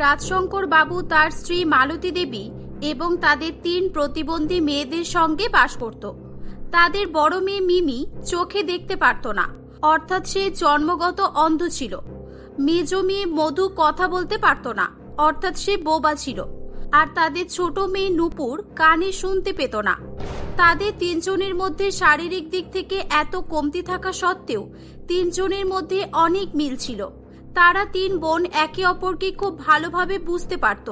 রাজশঙ্কর বাবু তার স্ত্রী মালতী দেবী এবং তাদের তিন প্রতিবন্ধী মেয়েদের সঙ্গে বাস করত। তাদের বড় মেয়ে মিমি চোখে দেখতে পারত না। অর্থাৎ সে জন্মগত অন্ধ ছিল। মেজ মেয়ে মধু কথা বলতে পারত না। অর্থাৎ সে বোবা ছিল। আর তাদের ছোট মেয়ে নূপুর কানে শুনতে পেত না। তাদের তিনজনের মধ্যে শারীরিক দিক থেকে এত কমতি থাকা সত্ত্বেও তিনজনের মধ্যে অনেক মিল ছিল। তারা তিন বোন একে অপরকে খুব ভালোভাবে বুঝতে পারত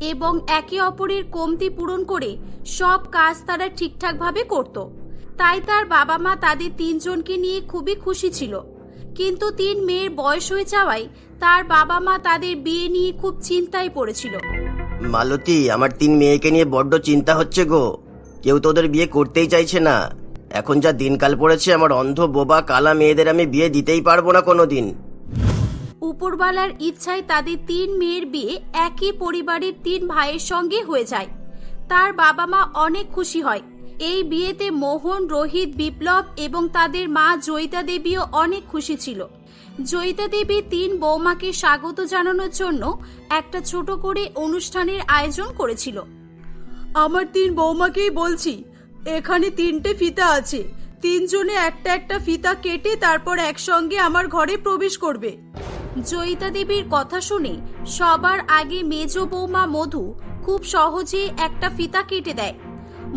এবং একে অপরের কমতি পূরণ করে সব কাজ তারা ঠিকঠাকভাবে করত। তাই তার বাবা মা তাদের তিনজনকে নিয়ে খুবই খুশি ছিল। কিন্তু তিন মেয়ের বয়স হয়ে যাওয়ায় তার বাবা মা তাদের বিয়ে নিয়ে খুব চিন্তায় পড়েছিল। মালতী, আমার তিন মেয়েকে নিয়ে বড্ড চিন্তা হচ্ছে গো। কেউ তো ওদের বিয়ে করতেই চাইছে না। এখন যা দিনকাল পড়েছে, আমার অন্ধ বোবা কালা মেয়েদের আমি বিয়ে দিতেই পারব না কোনোদিন। উপরবালার ইচ্ছায় তাদের তিন মেয়ের বিয়ে একই পরিবারের তিন ভাইয়ের সঙ্গে হয়ে যায়। তার বাবা মা অনেক খুশি হয়। এই বিয়েতে মোহন, রোহিত, বিপ্লব এবং তাদের মা জয়িতা দেবীও অনেক খুশি ছিল। জয়িতা দেবী তিন বৌমাকে স্বাগত জানানোর জন্য একটা ছোট করে অনুষ্ঠানের আয়োজন করেছিল। আমার তিন বৌমাকেই বলছি, এখানে তিনটে ফিতা আছে। তিনজনে একটা একটা ফিতা কেটে তারপর একসঙ্গে আমার ঘরে প্রবেশ করবে। জয়িতা দেবীর কথা শুনে সবার আগে মেজ বৌমা মধু খুব সহজে একটা ফিতা কেটে দেয়।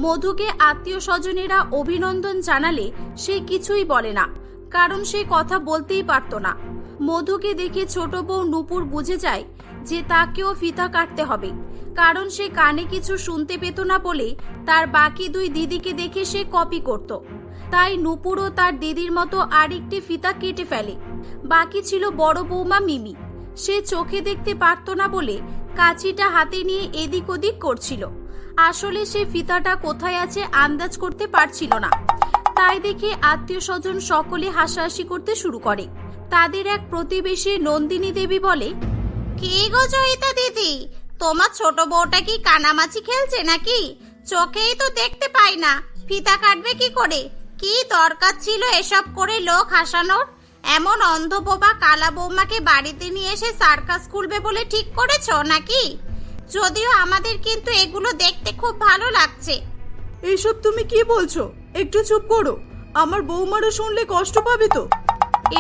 মধুকে আত্মীয় স্বজনেরা অভিনন্দন জানালে সে কিছুই বলে না, কারণ সে কথা বলতেই পারত না। মধুকে দেখে ছোট বউ নুপুর বুঝে যায় যে তাকেও ফিতা কাটতে হবে, কারণ সে কানে কিছু শুনতে পেত না বলে তার বাকি দুই দিদিকে দেখে সে কপি করত। তাই নুপুরও তার দিদির মতো আরেকটি ফিতা কেটে ফেলে। বাকি ছিল বড় বৌমা মিমি। সে চোখে দেখতে পারত না বলে কাঁচিটা হাতে নিয়ে এদিক ওদিক করছিল। আসলে সে ফিতাটা কোথায় আছে আন্দাজ করতে পারছিল না। তাই দেখে আত্মীয় স্বজন সকলে হাসাহাসি করতে শুরু করে। তাদের এক প্রতিবেশী নন্দিনী দেবী বলে, কি গো জয়িতা দিদি? তোমার ছোট বউটা কি কানামাছি খেলছে নাকি? চোখেই তো দেখতে পাই না। ফিতা কাটবে কি করে? কি দরকার ছিল এসব করে লোক হাসানোর? এমন অন্ধ বোবা কালা বৌমাকে বাড়িতে নিয়ে এসে সার্কাস খুলবে বলে ঠিক করেছ নাকি? যদিও আমাদের কিন্তু এগুলো দেখতে খুব ভালো লাগছে। এইসব তুমি কি বলছো? একটু চুপ করো। আমার বৌমারও শুনলে কষ্ট পাবে তো।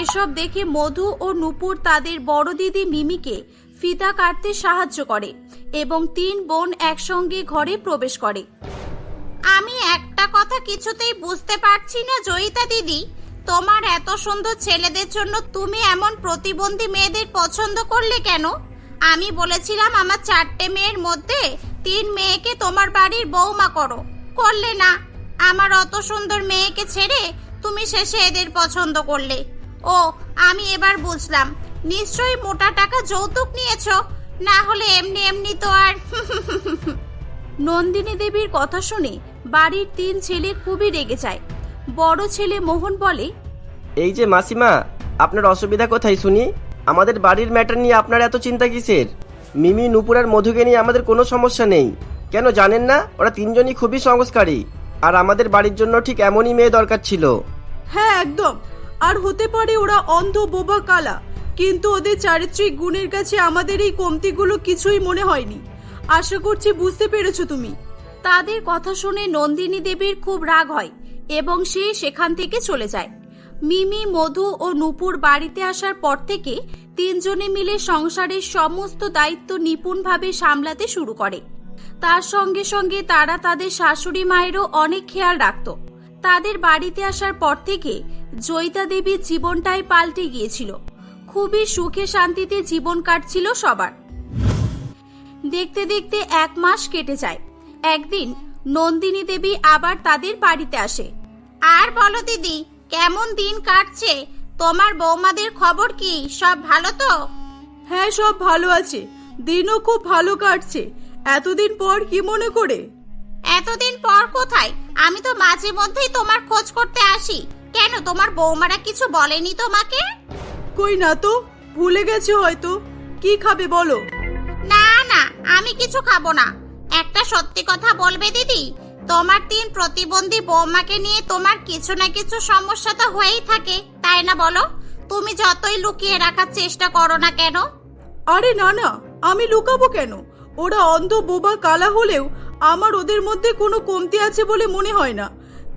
এসব দেখে মধু ও নুপুর তাদের বড় দিদি মিমিকে ফিতা কাটতে সাহায্য করে এবং তিন বোন একসঙ্গে ঘরে প্রবেশ করে। আমি একটা কথা কিছুতেই বুঝতে পারছি না, জয়িতা দিদি। তোমার এত সুন্দর ছেলেদের জন্য তুমি এমন প্রতিবন্ধী মেয়েদের পছন্দ করলে কেন? আমি বলেছিলাম আমার চারটে মেয়ের মধ্যে তিন মেয়েকে তোমার বাড়ির বৌমা করো। করলে না। আমার অত সুন্দর মেয়েকে ছেড়ে তুমি শেষে এদের পছন্দ করলে। ও, আমি এবার বুঝলাম। নিশ্চয়ই মোটা টাকা যৌতুক নিয়েছো। না হলে এমনি এমনি তো আর নন্দিনী দেবীর কথা শুনে বাড়ির তিন ছেলে খুবই রেগে যায়। বড় ছেলে মোহন বলে এই যে মাসিমা আপনার অসুবিধা কোথায় শুনি? আমাদের বাড়ির ম্যাটার নিয়ে আপনার এত চিন্তা কিসের? মিমি নুপুর আর মধুকে নিয়ে আমাদের কোনো সমস্যা নেই। কেন জানেন না ওরা তিনজনই খুবই সংস্কারী। আর আমাদের বাড়ির জন্য ঠিক এমনই মেয়ে দরকার ছিল। হ্যাঁ একদম। আর হতে পারে ওরা অন্ধ বোবা কালা। কিন্তু ওদের চারিত্রিক গুণের কাছে আমাদের এই কমতিগুলো কিছুই মনে হয়নি। আশা করছি বুঝতে পেরেছ তুমি। তাদের কথা শুনে নন্দিনী দেবীর খুব রাগ হয় এবং সে সেখান থেকে চলে যায়। মিমি, মধু ও নুপুর বাড়িতে আসার পর থেকে তিনজনে মিলে সংসারের সমস্ত দায়িত্ব নিপুণভাবে সামলাতে শুরু করে। তার সঙ্গে সঙ্গে তারা তাদের শাশুড়ি মায়েরও অনেক খেয়াল রাখত। তাদের বাড়িতে আসার পর থেকে জয়িতা দেবীর জীবনটাই পাল্টে গিয়েছিল। খুবই সুখে শান্তিতে জীবন কাটছিল সবার। দেখতে দেখতে এক মাস কেটে যায়। একদিন নন্দিনী দেবী আবার তাদের বাড়িতে আসে। আর বলো দিদি কেমন দিন কাটছে? তোমার বৌমাদের খবর কি? সব ভালো তো? হ্যাঁ সব ভালো আছে। দিনও খুব ভালো কাটছে। এতদিন পর কি মনে করে? এতদিন পর কোথায়? আমি তো মাঝে মধ্যেই তোমার খোঁজ করতে আসি। কেন তোমার বৌমারা কিছু বলেনি তোমাকে? কই না তো ভুলে গেছে হয়তো। কি খাবে বলো? না আমি কিছু খাব না। একটা সত্যি কথা বলবে দিদি? তোমার তিন প্রতিবন্ধী বৌমাকে নিয়ে তোমার কিছু না কিছু সমস্যা তো হয়েই থাকে তাই না বলো? তুমি যতই লুকিয়ে রাখার চেষ্টা করো না কেন? আরে না না আমি লুকাবো কেন? ওরা অন্ধ বোবা কালা হলেও আমার ওদের মধ্যে কোনো কমতি আছে বলে মনে হয় না।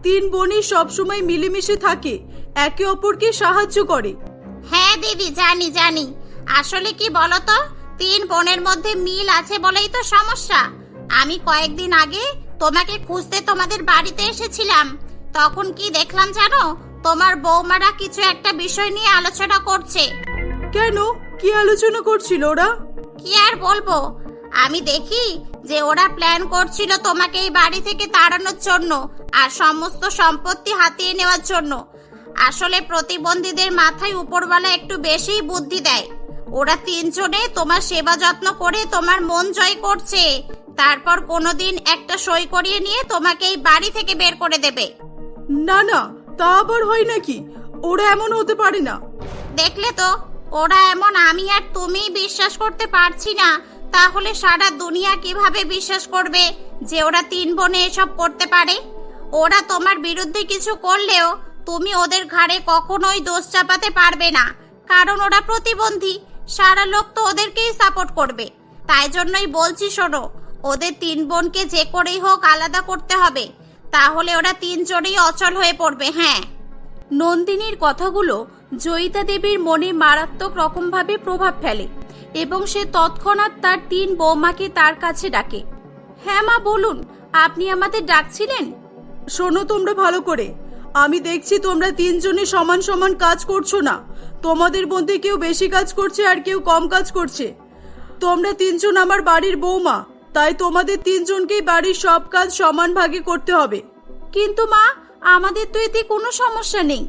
তিন বোনই সবসময় মিলেমিশে থাকে একে অপরকে সাহায্য করে। হ্যাঁ দিদি জানি জানি। আসলে কি বলতো? তিন বোনের মধ্যে মিল আছে বলেই তো সমস্যা। আমি কয়েকদিন আগে তোমাকে খুঁজতে তোমাদের বাড়িতে এসেছিলাম। তখন কি দেখলাম জানো? তোমার বৌমারা কিছু একটা বিষয় নিয়ে আলোচনা করছে। কেন? কি আলোচনা করছিল ওরা? কি আর বলব? আমি দেখি যে ওরা প্ল্যান করছিল তোমাকে এই বাড়ি থেকে তাড়ানোর জন্য আর সমস্ত সম্পত্তি হাতিয়ে নেওয়ার জন্য। আসলে প্রতিবন্ধীদের মাথায় উপরওয়ালা একটু বেশিই বুদ্ধি দেয়। ওরা তিনজনে তোমার সেবা যত্ন করে তোমার মন জয় করছে। তারপর কোনোদিন একটা সই করিয়ে নিয়ে তোমাকে এই বাড়ি থেকে বের করে দেবে। না না তা আবার হয় নাকি? ওরা এমন হতে পারে না। দেখলে তো ওরা এমন আমি আর তুমি বিশ্বাস করতে পারছি না। তাহলে সারা দুনিয়া কীভাবে বিশ্বাস করবে যে ওরা তিন বোনে এসব করতে পারে? ওরা তোমার বিরুদ্ধে কিছু করলেও তুমি ওদের ঘাড়ে কখনোই দোষ চাপাতে পারবে না। কারণ ওরা প্রতিবন্ধী। সারা লোক তো ওদেরকেই সাপোর্ট করবে। তাই জন্যই বলছি, শোনো, ওদের তিন বোনকে যে করেই হোক আলাদা করতে হবে। তাহলে ওরা তিনজনেই অচল হয়ে পড়বে হ্যাঁ। নন্দিনীর কথাগুলো জয়িতা দেবীর মনে মারাত্মক রকমভাবে প্রভাব ফেলে এবং সে তৎক্ষণাৎ তার তিন বৌমাকে তার কাছে ডাকে। হ্যাঁ মা, বলুন, আপনি আমাদের ডাকছিলেন? শোনো তোমরা ভালো করে। আমি দেখছি তোমরা তিনজনে সমান সমান কাজ করছ না। তোমাদের মধ্যে কেউ বেশি কাজ করছে আর কেউ কম কাজ করছে। তোমরা তিনজন আমার বাড়ির বৌমা তাই তোমাদের তিনজনকেই বাড়ির সব কাজ সমান ভাগে করতে হবে। কিন্তু মা আমাদের তো এতে কোনো সমস্যা নেই।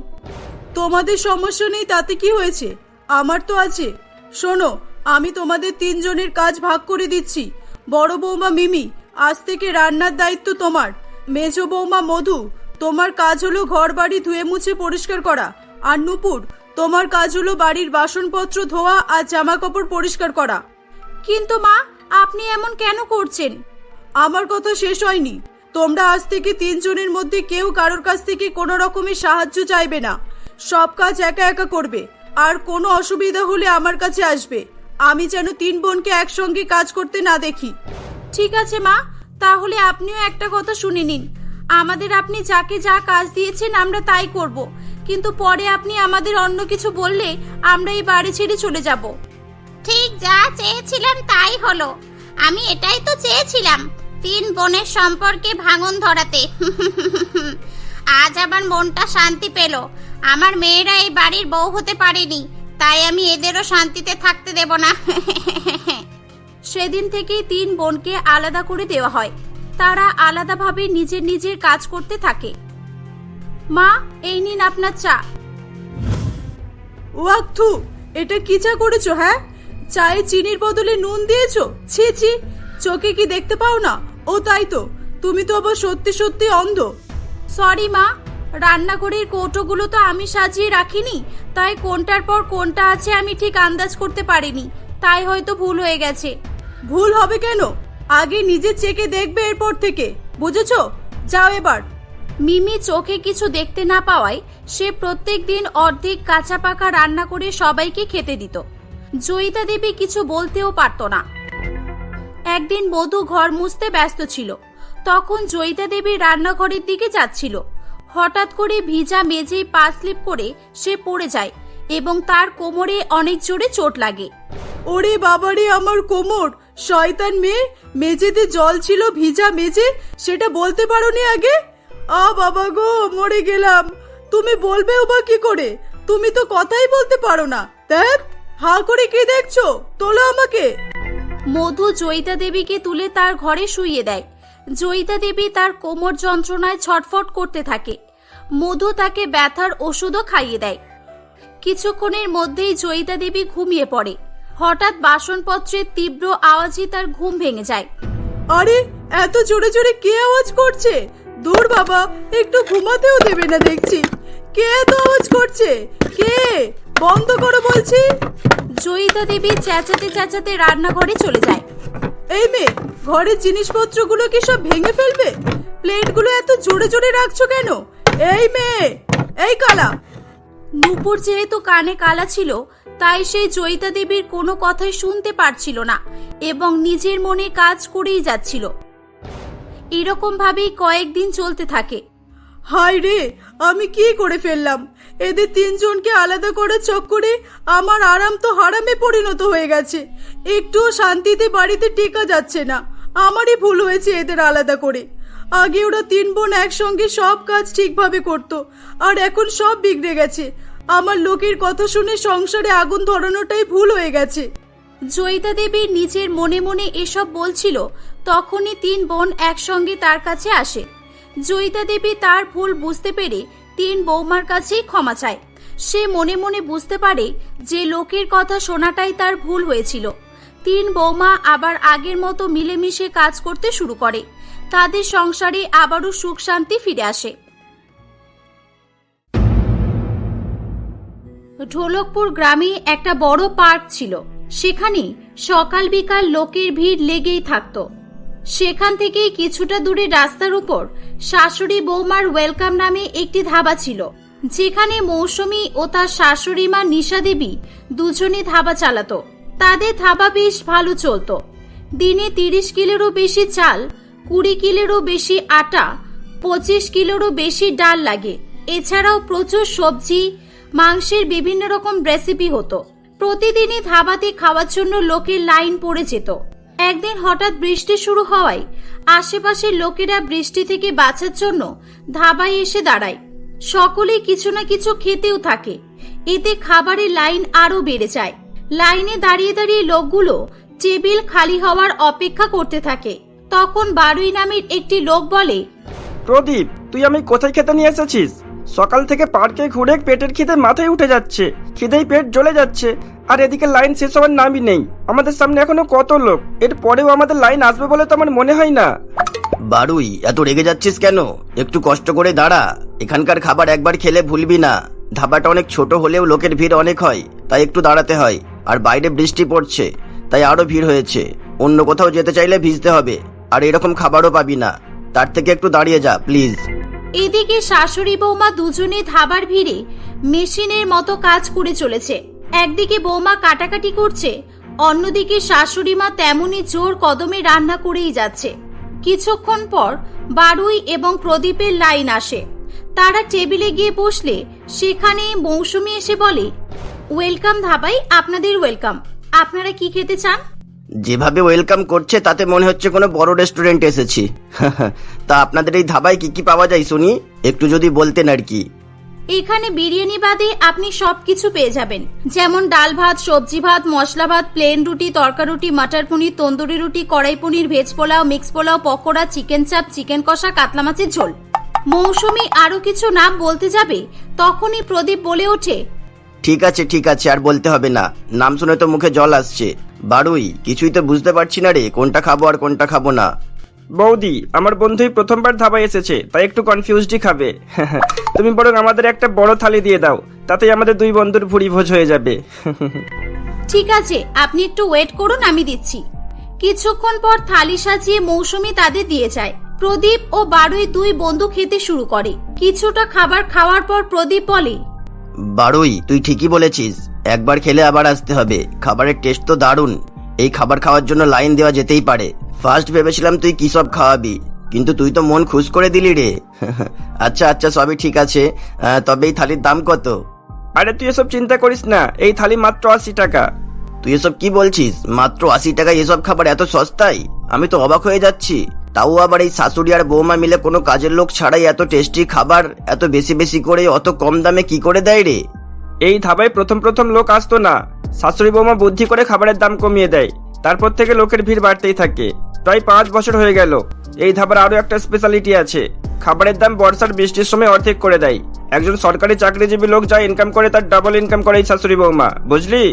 তোমাদের সমস্যা নেই তাতে কি হয়েছে? আমার তো আছে। শোনো আমি তোমাদের তিনজনের কাজ ভাগ করে দিচ্ছি। বড় বৌমা মিমি আজ থেকে রান্নার দায়িত্ব তোমার। মেজ বৌমা মধু তোমার কাজ হলো ঘর বাড়ি ধুয়ে মুছে পরিষ্কার করা। আর নুপুর তোমার কাজ হলো বাড়ির বাসনপত্র ধোয়া আর জামা কাপড় পরিষ্কার করা। কিন্তু মা আপনি এমন কেন করছেন? আমার কথা শেষ হয়নি। তোমরা আজ থেকে তিনজনের মধ্যে কেউ কারোর কাছ থেকে কোনো রকমের সাহায্য চাইবে না। সব কাজ একা একা করবে। আর কোনো অসুবিধা হলে আমার কাছে আসবে। আমি যেন তিন বোনকে একসঙ্গে কাজ করতে না দেখি। ঠিক আছে মা তাহলে আপনিও একটা কথা শুনে নিন। আমাদের আপনি যাকে যা কাজ দিয়েছেন আমরা তাই করব। কিন্তু পরে আপনি আমাদের অন্য কিছু বললে আমরা এই বাড়ি ছেড়ে চলে যাব। ঠিক যা চেয়েছিলাম তাই হলো। আমি এটাই তো চেয়েছিলাম তিন বোনের সম্পর্কে ভাঙন ধরাতে। আজ আমার মনটা শান্তি পেল। আমার মেয়েরা এই বাড়ির বউ হতে পারেনি তাই আমি এদেরও শান্তিতে থাকতে দেব না। সেদিন থেকেই তিন বোনকে আলাদা করে দেওয়া হয়। তারা আলাদাভাবে নিজের নিজের কাজ করতে থাকে। মা এই নিন আপনার চা। ওয়াক্থু এটা কি চা করেছ হ্যাঁ? চায়ে চিনির বদলে নুন দিয়েছ? ছি ছি চোখে কি দেখতে পাও না? ও তাই তো তুমি তো আবার সত্যি সত্যি অন্ধ। সরি মা রান্নাঘরের কৌটোগুলো তো আমি সাজিয়ে রাখিনি তাই কোনটার পর কোনটা আছে আমি ঠিক আন্দাজ করতে পারিনি তাই হয়তো ভুল হয়ে গেছে। ভুল হবে কেন? আগে নিজে চেকে দেখবে এরপর থেকে বুঝেছ? যাও এবার। মিমি চোখে কিছু দেখতে না পাওয়ায় সে প্রত্যেক দিন অর্ধেক কাঁচা পাকা রান্না করে সবাইকে খেতে দিত। জয়িতা দেবী কিছু বলতেও পারত না। একদিন মধু ঘর মুছতে ব্যস্ত ছিল। তখন জয়িতা দেবী রান্নাঘরের দিকে যাচ্ছিল। হঠাৎ করে ভিজা মেঝেই পা স্লিপ করে সে পড়ে যায় এবং তার কোমরে অনেক জোরে চোট লাগে। ওরে বাবারে আমার কোমর! শয়তান মেয়ে মেঝেতে জল ছিল, ভিজা মেঝে, সেটা বলতে পারোনি আগে? আ বাবা গো, মরে গেলাম। তুমি বলবেও বা কি করে? তুমি তো কথাই বলতে পারো না। দেখ হা করে কি দেখছ? তোলো আমাকে। মধু জয়িতা দেবীকে তুলে তার ঘরে শুইয়ে দেয়। জয়িতা দেবী তার কোমর যন্ত্রণায় ছটফট করতে থাকে। মধু তাকে ব্যথার ওষুধও খাইয়ে দেয়। কিছুক্ষণের মধ্যেই জয়িতা দেবী ঘুমিয়ে পড়ে। হঠাৎ বাসনপত্রের তীব্র আওয়াজে তার ঘুম ভেঙে যায়। আরে এত জোরে জোরে কে আওয়াজ করছে? দূর বাবা একটু ঘুমাতেও দেবে না দেখছি। কে এত আওয়াজ করছে? কে? বন্ধ করো বলছি। জয়িতা দেবী চেঁচাতে চেঁচাতে রান্নাঘরে চলে যায়। এই মেয়ে ঘরের জিনিসপত্রগুলো কি সব ভেঙে ফেলবে? প্লেটগুলো এত জোরে জোরে রাখছো কেন? এই মেয়ে এই কালা। নূপুর যেহেতু কানে কালা ছিল, তাই সেই জয়িতা দেবীর কোনো কথাই শুনতে পারছিল না এবং নিজের মনে কাজ করেই যাচ্ছিল। এরকম ভাবেই কয়েকদিন চলতে থাকে। হায় রে, আমি কি করে ফেললাম? এদের তিনজনকে আলাদা করার চক্করে আমার আরাম তো হারামে পরিণত হয়ে গেছে। একটুও শান্তিতে বাড়িতে টেকা যাচ্ছে না। আমারই ভুল হয়েছে এদের আলাদা করে। আগে ওরা তিন বোন একসঙ্গে সব কাজ ঠিকভাবে করতো, আর এখন সব বিগড়ে গেছে। আমার লোকের কথা শুনে সংসারে আগুন ধরানোটাই ভুল হয়ে গেছে। জয়িতা দেবী নিজের মনে মনে এসব বলছিল, তখনই তিন বোন একসঙ্গে তার কাছে আসে। জয়িতা দেবী তার ভুল বুঝতে পেরে তিন বৌমার কাছেই ক্ষমা চায়। সে মনে মনে বুঝতে পারে যে লোকের কথা শোনাটাই তার ভুল হয়েছিল। তিন বৌমা আবার আগের মতো মিলেমিশে কাজ করতে শুরু করে। তাদের সংসারে আবারও সুখ শান্তি ফিরে আসে। ঢোলকপুর গ্রামে একটা বড় পার্ক ছিল। সেখানে সকাল বিকাল লোকের ভিড় লেগেই থাকতো। সেখান থেকেই কিছুটা দূরে রাস্তার উপর শাশুড়ি বৌমার ওয়েলকাম নামে একটি ধাবা ছিল। যেখানে মৌসুমী ও তার শাশুড়ি মা নিশা দেবী দুজনে ধাবা চালাতো। তাদের ধাবা বেশ ভালো চলতো। দিনে তিরিশ কিলোরও বেশি চাল কুড়ি কিলোরও বেশি আটা, পঁচিশ কিলোরও বেশি ডাল লাগে। এছাড়াও প্রচুর সবজি, মাংসের বিভিন্ন রকম রেসিপি হতো। প্রতিদিনই ধাবাতে খাওয়ার জন্য লোকের লাইন পড়ে যেত। একদিন হঠাৎ বৃষ্টি শুরু হওয়ায় আশেপাশের লোকেরা বৃষ্টি থেকে বাঁচার জন্য ধাবায় এসে দাঁড়ায়। সকলেই কিছু না কিছু খেতেও থাকে। এতে খাবারের লাইন আরও বেড়ে যায়। লাইনে দাঁড়িয়ে দাঁড়িয়ে লোকগুলো টেবিল খালি হওয়ার অপেক্ষা করতে থাকে। তখন বারুই নামের একটি লোক বলে প্রদীপ তুই আমি কোথায় খেতে নিয়ে এসেছিস? সকাল থেকে পার্কে ঘুরে পেটের খিদে মাথায় উঠে যাচ্ছে খিদেই পেট জ্বলে যাচ্ছে আর এদিকে লাইন শেষ হওয়ার নামই নেই। আমাদের সামনে এখনও কত লোক এর পরেও আমাদের লাইন আসবে বলে তো আমার মনে হয় না। বারুই এত রেগে যাচ্ছিস কেন? একটু কষ্ট করে দাঁড়া। এখানকার খাবার একবার খেলে ভুলবি না। ধাবাটা অনেক ছোট হলেও লোকের ভিড় অনেক হয় তাই একটু দাঁড়াতে হয়। আর বাইরে বৃষ্টি পড়ছে তাই আরও ভিড় হয়েছে। অন্য কোথাও যেতে চাইলে ভিজতে হবে। আর এরকম খাবারও পাবি না। তার থেকে একটু দাঁড়িয়ে যা, প্লিজ। এদিকে শাশুড়ি বৌমা দুজনে ধাবার ভিড়ে মেশিনের মতো কাজ করে চলেছে। একদিকে বৌমা কাটাকাটি করছে, অন্যদিকে শাশুড়ি মা তেমনি জোর কদমে রান্না করেই যাচ্ছে। কিছুক্ষণ পর বারুই এবং প্রদীপের লাইন আসে। তারা টেবিলে গিয়ে বসলে সেখানে মৌসুমি এসে বলে, ওয়েলকাম ধাবাই, আপনাদের ওয়েলকাম। আপনারা কি খেতে চান? যেভাবে ওয়েলকাম করছে, তাতে মনে হচ্ছে কোনো বড় রেস্টুরেন্ট এসেছি। তা আপনাদের এই ধাবায় কি কি পাওয়া যায়, শুনি? একটু যদি বলতেন আর কি। এখানে বিরিয়ানি বাদে আপনি সবকিছু পেয়ে যাবেন। যেমন ডাল ভাত, সবজি ভাত, মশলা ভাত প্লেন রুটি, তরকা রুটি, মাটার পনির, তন্দুরি রুটি, kadai paneer, veg pulao mix pulao, pakora chicken chaap chicken কষা, কাতলা মাছের ঝোল। মৌসুমি আরও কিছু নাম বলতে যাবে? তখনই প্রদীপ বলে ওঠে ঠিক আছে ঠিক আছে আর বলতে হবে না। নাম শুনে তো মুখে জল আসছে। বারুই কিছুই তো বুঝতে পারছি না রে কোনটা খাব আর কোনটা খাব না। বৌদি আমার বন্ধুই প্রথমবার ধাবায় এসেছে তাই একটু কনফিউজডই খাবে। তুমি বরং আমাদের একটা বড় থালি দিয়ে দাও তাতেই আমাদের দুই বন্ধুর ভুড়ি ভোজ হয়ে যাবে। ঠিক আছে আপনি একটু ওয়েট করুন আমি দিচ্ছি। কিছুক্ষণ পর থালি সাজিয়ে মৌসুমি তাদের দিয়ে যায়। প্রদীপ ও বারুই দুই বন্ধু খেতে শুরু করে। কিছুটা খাবার খাওয়ার পর প্রদীপ বলে বারুই তুই ঠিকই বলেছিস। একবার খেলে আবার আসতে হবে। খাবারের টেস্ট তো দারুণ। এই খাবার খাওয়ার জন্য লাইন দেওয়া যেতেই পারে। ফার্স্ট ভেবেছিলাম তুই কি সব খাওয়াবি কিন্তু তুই তো মন খুশ করে দিলি রে। আচ্ছা আচ্ছা সবই ঠিক আছে। তবে এই থালির দাম কত? আরে তুই এসব চিন্তা করিস না। এই থালি মাত্র আশি টাকা। তুই এসব কি বলছিস? মাত্র আশি টাকায় এসব খাবার এত সস্তায়? আমি তো অবাক হয়ে যাচ্ছি। তাও আবার এই শাশুড়ি আর বৌমা মিলে কোনো কাজের লোক ছাড়াই এত টেস্টি খাবার এত বেশি বেশি করে অত কম দামে কি করে দেয় রে? এই ধাবায় প্রথম প্রথম লোক আসতো না। শাশুড়ি বৌমা বুদ্ধি করে খাবারের দাম কমিয়ে দেয়। তারপর থেকে লোকের ভিড় বাড়তেই থাকে। প্রায় পাঁচ বছর হয়ে গেল। এই ধাবার আরও একটা স্পেশালিটি আছে। খাবারের দাম বর্ষার বৃষ্টির সময় অর্ধেক করে দেয়। একজন সরকারি চাকরিজীবী লোক যা ইনকাম করে তার ডাবল ইনকাম করে এই শাশুড়ি বৌমা। বুঝলি?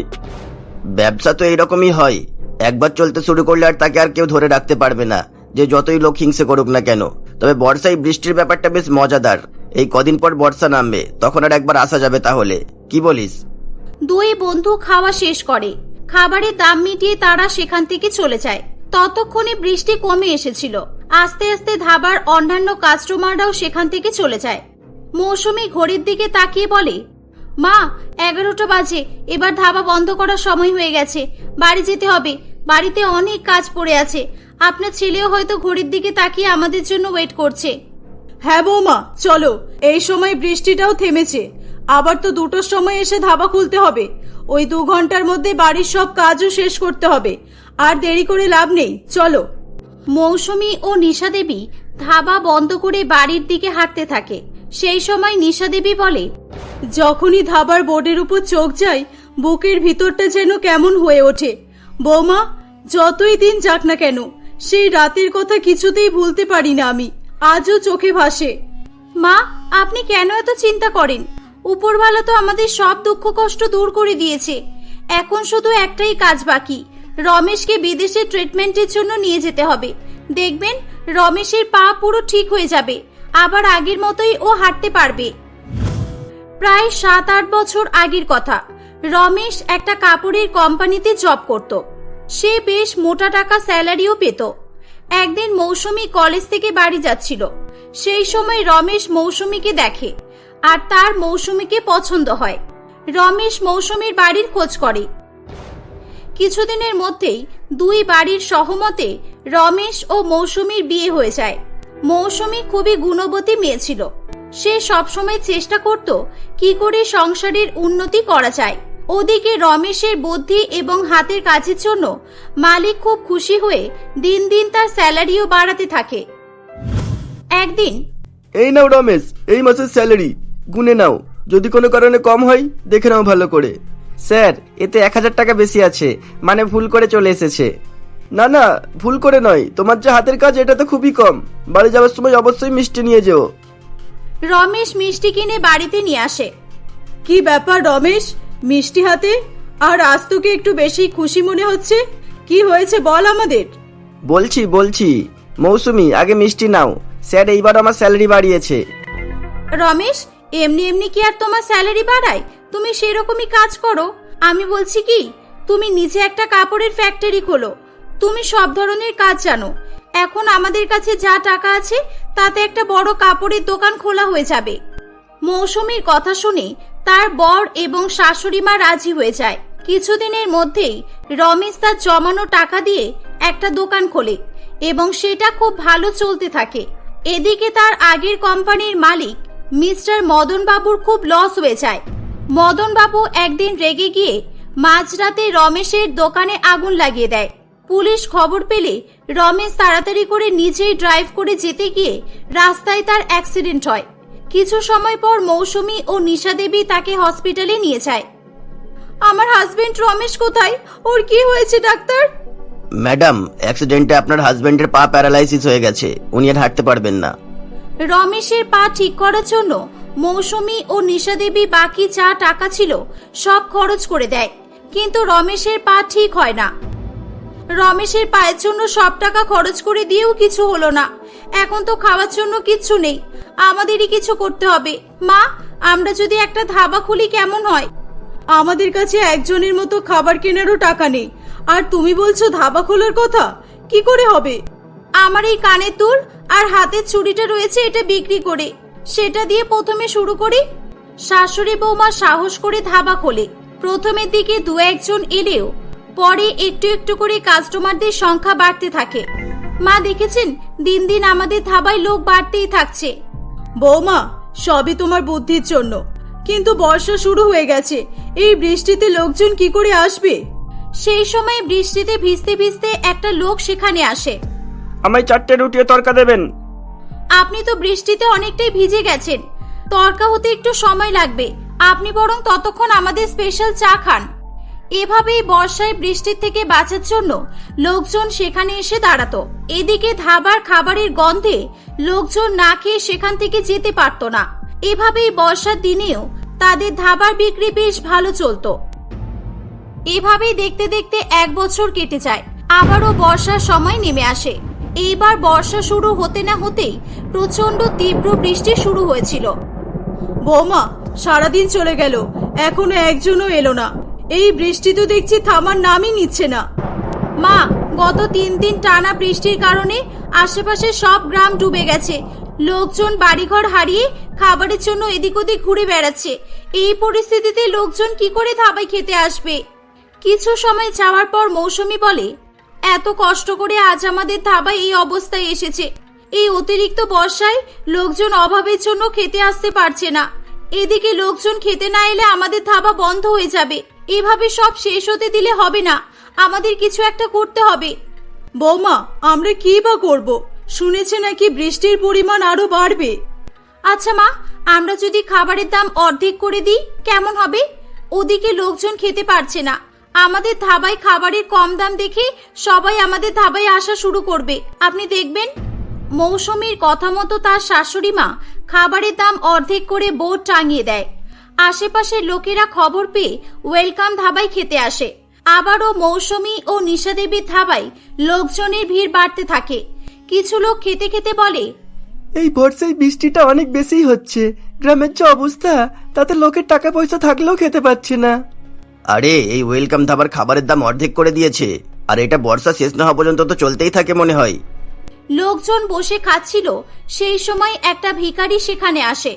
ব্যবসা তো এইরকমই হয়। একবার চলতে শুরু করলে আর তাকে আর কেউ ধরে রাখতে পারবে না। যে যতই লোক হিংসে করুক না কেন, তবে বর্ষায় বৃষ্টির ব্যাপারটা বেশ মজাদার। এই কদিন পর বর্ষা নামবে, তখন আর একবার আসা যাবে তাহলে। কি বলিস? দুই বন্ধু খাওয়া শেষ করে। খাবারের দাম মিটিয়ে তারা সেখান থেকে চলে যায়। ততক্ষণে বৃষ্টি কমে এসেছিল। আস্তে আস্তে ধাবার অন্যান্য কাস্টমাররাও সেখান থেকে চলে যায়। মৌসুমি ঘড়ির দিকে তাকিয়ে বলে, মা, এগারোটা বাজে। এবার ধাবা বন্ধ করার সময় হয়ে গেছে। বাড়ি যেতে হবে। বাড়িতে অনেক কাজ পড়ে আছে। আপনার ছেলেও হয়তো ঘড়ির দিকে তাকিয়ে আমাদের জন্য ওয়েট করছে। হ্যাঁ বৌমা চলো। এই সময় বৃষ্টিটাও থেমেছে। আবার তো দুটোর সময় এসে ধাবা খুলতে হবে। ওই দু ঘণ্টার মধ্যে বাড়ির সব কাজও শেষ করতে হবে। আর দেরি করে লাভ নেই। চলো। মৌসুমি ও নিশা দেবী ধাবা বন্ধ করে বাড়ির দিকে হাঁটতে থাকে। সেই সময় নিশা দেবী বলে যখনই ধাবার বোর্ডের উপর চোখ যায় বুকের ভিতরটা যেন কেমন হয়ে ওঠে। বৌমা যতই দিন যাক না কেন সেই রাতের কথা কিছুতেই ভুলতে পারি না আমি। আজও চোখে ভাসে। মা, আপনি কেন এত চিন্তা করেন? উপরওয়ালা তো আমাদের সব দুঃখ কষ্ট দূর করে দিয়েছে। এখন শুধু একটাই কাজ বাকি। রমেশকে বিদেশে ট্রিটমেন্টের জন্য নিয়ে যেতে হবে। দেখবেন, রমেশের পা পুরো ঠিক হয়ে যাবে। আবার আগের মতোই ও হাঁটতে পারবে। প্রায় সাত আট বছর আগের কথা। রমেশ একটা কাপড়ের কোম্পানিতে জব করত। সে বেশ মোটা টাকা স্যালারিও পেত। একদিন মৌসুমী কলেজ থেকে বাড়ি যাচ্ছিল। সেই সময় রমেশ মৌসুমীকে দেখে আর তার মৌসুমিকে পছন্দ হয়। রমেশ মৌসুমীর বাড়ির খোঁজ করে। কিছুদিনের মধ্যেই দুই বাড়ির সহমতে রমেশ ও মৌসুমীর বিয়ে হয়ে যায়। মৌসুমী খুবই গুণবতী মেয়ে ছিল। সে সবসময় চেষ্টা করত কি করে সংসারের উন্নতি করা যায়। ওদিকে রমেশের বুদ্ধি এবং হাতের কাজের জন্য মালিক খুব খুশি হয়ে দিন দিন তার স্যালারিও বাড়াতে থাকে। একদিন এই নাও রমেশ এই মাসের স্যালারি। গুনে নাও। যদি কোনো কারণে কম হয় দেখে নাও ভালো করে। স্যার এতে এক হাজার টাকা বেশি আছে। মানে ভুল করে চলে এসেছে। না না ভুল করে নয়। তোমার যে হাতের কাজ এটা তো খুবই কম। বাড়ি যাওয়ার সময় অবশ্যই মিষ্টি নিয়ে যেও। রমেশ মিষ্টি কিনে বাড়িতে নিয়ে আসে। কি ব্যাপার রমেশ? মিষ্টি হাতে? আর আজ তোকে একটু বেশি খুশি মনে হচ্ছে? কি হয়েছে বল আমাদের। বলছি বলছি। মৌসুমি আগে মিষ্টি নাও। স্যার এইবার আমার স্যালারি বাড়িয়েছে। রমেশ এমনি এমনি কি আর তোমার স্যালারি বাড়ায়? তুমি সেরকমই কাজ করো। আমি বলছি কি তুমি নিজে একটা কাপড়ের ফ্যাক্টরি খোলো। তুমি সব ধরনের কাজ জানো। এখন আমাদের কাছে যা টাকা আছে তাতে একটা বড় কাপড়ের দোকান খোলা হয়ে যাবে। মৌসুমীর কথা শুনে তার বর এবং শাশুড়ি মা রাজি হয়ে যায়। কিছুদিনের মধ্যেই রমেশ তার জমানো টাকা দিয়ে একটা দোকান খোলে এবং সেটা খুব ভালো চলতে থাকে। এদিকে তার আগের কোম্পানির মালিক মিস্টার মদন বাবুর খুব লস হয়ে যায়। মদন বাবু একদিন রেগে গিয়ে মাঝরাতে রমেশের দোকানে আগুন লাগিয়ে দেয়। পুলিশ খবর পেলে রমেশ তাড়াতাড়ি করে নিজেই ড্রাইভ করে যেতে গিয়ে রাস্তায় তার অ্যাক্সিডেন্ট হয়। কিছু সময় পর মৌসুমী ও নিশা দেবী তাকে হসপিটালে নিয়ে যায়। আমার হাজবেন্ড রমেশ কোথায়? ওর কি হয়েছে ডাক্তার? ম্যাডাম অ্যাক্সিডেন্টে আপনার হাজবেন্ডের পা প্যারালাইসিস হয়ে গেছে। উনি আর হাঁটতে পারবেন না। রমেশের পা ঠিক করার জন্য মৌসুমী ও নিশা দেবী বাকি যা টাকা ছিল সব খরচ করে দেয়। কিন্তু রমেশের পা ঠিক হয় না। রমেশের পায়ের জন্য সব টাকা খরচ করে দিয়েও কিছু হলো না। এখন তো খাওয়ার জন্য কিচ্ছু নেই। আমাদেরই কিছু করতে হবে। মা আমরা যদি একটা ধাবা খুলি কেমন হয়? আমাদের কাছে একজনের মতো খাবার কেনারও টাকা নেই। আর তুমি বলছো ধাবা খোলার কথা? কি করে হবে? আমার এই কানের তুল আর হাতের ছুরিটা রয়েছে এটা বিক্রি করে। সেটা দিয়ে প্রথমে শুরু করি। শাশুড়ি বৌমা সাহস করে ধাবা খোলে। প্রথমের দিকে দু একজন এলেও পরে একটু একটু করে কাস্টমারদের সংখ্যা বাড়তে থাকে। মা দেখেছেন দিন দিন আমাদের ধাবায় লোক বাড়তেই থাকছে। বৌমা সবই তোমার বুদ্ধির জন্য। কিন্তু বর্ষা শুরু হয়ে গেছে এই বৃষ্টিতে লোকজন কি করে আসবে? সেই সময় বৃষ্টিতে ভিজতে ভিজতে একটা লোক সেখানে আসে। আমায় চারটে রুটি ও তরকা দেবেন? আপনি তো বৃষ্টিতে অনেকটাই ভিজে গেছেন। তরকা হতে একটু সময় লাগবে। আপনি বরং ততক্ষণ আমাদের স্পেশাল চা খান। এভাবেই বর্ষায় বৃষ্টির থেকে বাঁচার জন্য লোকজন সেখানে এসে দাঁড়াতো। এদিকে ধাবার খাবারের গন্ধে লোকজন না খেয়ে সেখান থেকে যেতে পারতো না। এভাবেই বর্ষার দিনেও তাদের ধাবার বিক্রি বেশ ভালো চলতো। এভাবেই দেখতে দেখতে এক বছর কেটে যায়। আবারও বর্ষার সময় নেমে আসে। এইবার বর্ষা শুরু হতে না হতেই প্রচণ্ড তীব্র বৃষ্টি শুরু হয়েছিল। বৌমা, সারাদিন চলে গেল। এখনও একজনও এলো না। এই বৃষ্টি তো দেখছি থামার নামই নিচ্ছে না। মা, গত তিন দিন টানা বৃষ্টির কারণে আশেপাশে সব গ্রাম ডুবে গেছে। লোকজন বাড়িঘর হারিয়ে খাবারের জন্য এদিক ওদিক ঘুরে বেড়াচ্ছে। এই পরিস্থিতিতে লোকজন কি করে ধাবায় খেতে আসবে? কিছু সময় যাওয়ার পর মৌসুমি বলে, এত কষ্ট করে আজ আমাদের ধাবায় এই অবস্থায় এসেছে। এই অতিরিক্ত বর্ষায় লোকজন অভাবের জন্য খেতে আসতে পারছে না। এদিকে লোকজন খেতে না এলে আমাদের ধাবা বন্ধ হয়ে যাবে। এভাবে সব শেষ হতে দিলে হবে না। আমাদের কিছু একটা করতে হবে। বৌমা, আমরা কি বা করব? শুনেছে নাকি বৃষ্টির পরিমাণ আরও বাড়বে? আচ্ছা মা, আমরা যদি খাবারের দাম অর্ধেক করে দিই, কেমন হবে? ওদিকে লোকজন খেতে পারছে না। আমাদের ধাবায় খাবারের কম দাম দেখে সবাই আমাদের ধাবায় আসা শুরু করবে। আপনি দেখবেন? মৌসুমীর কথা মতো তার শাশুড়ি মা খাবারের দাম অর্ধেক করে বোর্ড টাঙিয়ে দেয়। আশেপাশের লোকেরা খবর পেয়ে ওয়েলকাম ধাবায় খেতে আসে। আবারও মৌসুমী ও নিশা দেবীর ধাবায় লোকজনের ভিড় বাড়তে থাকে। কিছু লোক খেতে খেতে বলে এই বর্ষায় বৃষ্টিটা অনেক বেশি হচ্ছে। গ্রামের যে অবস্থা তাতে লোকের টাকা পয়সা থাকলেও খেতে পাচ্ছে না। আরে এই ওয়েলকাম ধাবার খাবারের দাম অর্ধেক করে দিয়েছে। আর এটা বর্ষা শেষ না হওয়া পর্যন্ত তো চলতেই থাকে মনে হয়। লোকজন বসে খাচ্ছিল। সেই সময় একটা ভিখারি সেখানে আসে।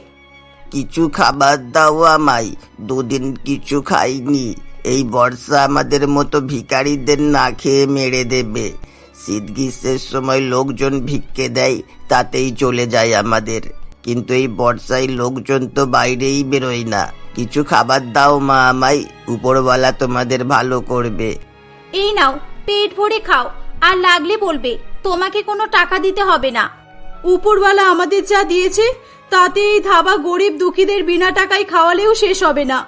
কিছু খাবার দাও আমায়। দুদিন কিছু খাইনি। এই বর্ষা আমাদের মতো ভিখারিদের না খেয়ে মেরে দেবে। শীত গ্রীষ্মের সময় লোকজন ভিক্ষে দেয় তাতেই চলে যায় আমাদের। কিন্তু এই বর্ষায় লোকজন তো বাইরেই বেরোয় না। কিছু খাবার দাও মা আমায় উপরওয়ালা তোমাদের ভালো করবে। এই নাও পেট ভরে খাও। আর লাগলে বলবে তোমাকে কোনো টাকা দিতে হবে না। উপরওয়ালা আমাদের যা দিয়েছে তাতে এই ধাবা গরিব দুঃখীদের বিনা টাকায় খাওয়ালেও শেষ হবে না।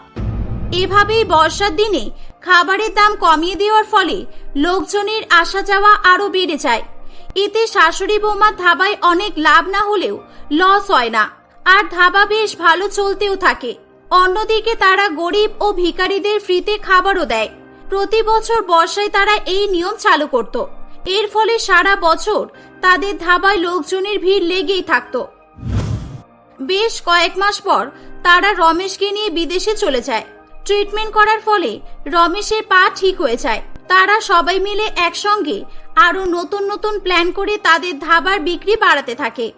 এভাবেই বর্ষার দিনে খাবারের দাম কমিয়ে দেওয়ার ফলে লোকজনের আসা যাওয়া আরও বেড়ে যায়। এতে শাশুড়ি বৌমার ধাবায় অনেক লাভ না হলেও লস হয় না। আর ধাবা বেশ ভালো চলতেও থাকে। অন্যদিকে তারা গরিব ও ভিখারিদের ফ্রিতে খাবারও দেয়। প্রতি বছর বর্ষায় তারা এই নিয়ম চালু করত। এর ফলে সারা বছর তাদের ধাবায় লোকজনের ভিড় লেগেই থাকতো। বেশ কয়েক মাস পর তারা রমেশকে নিয়ে বিদেশে চলে যায়। ট্রিটমেন্ট করার ফলে রমেশের পা ঠিক হয়ে যায়। তারা সবাই মিলে একসঙ্গে আরও নতুন নতুন প্ল্যান করে তাদের ধাবার বিক্রি বাড়াতে থাকে।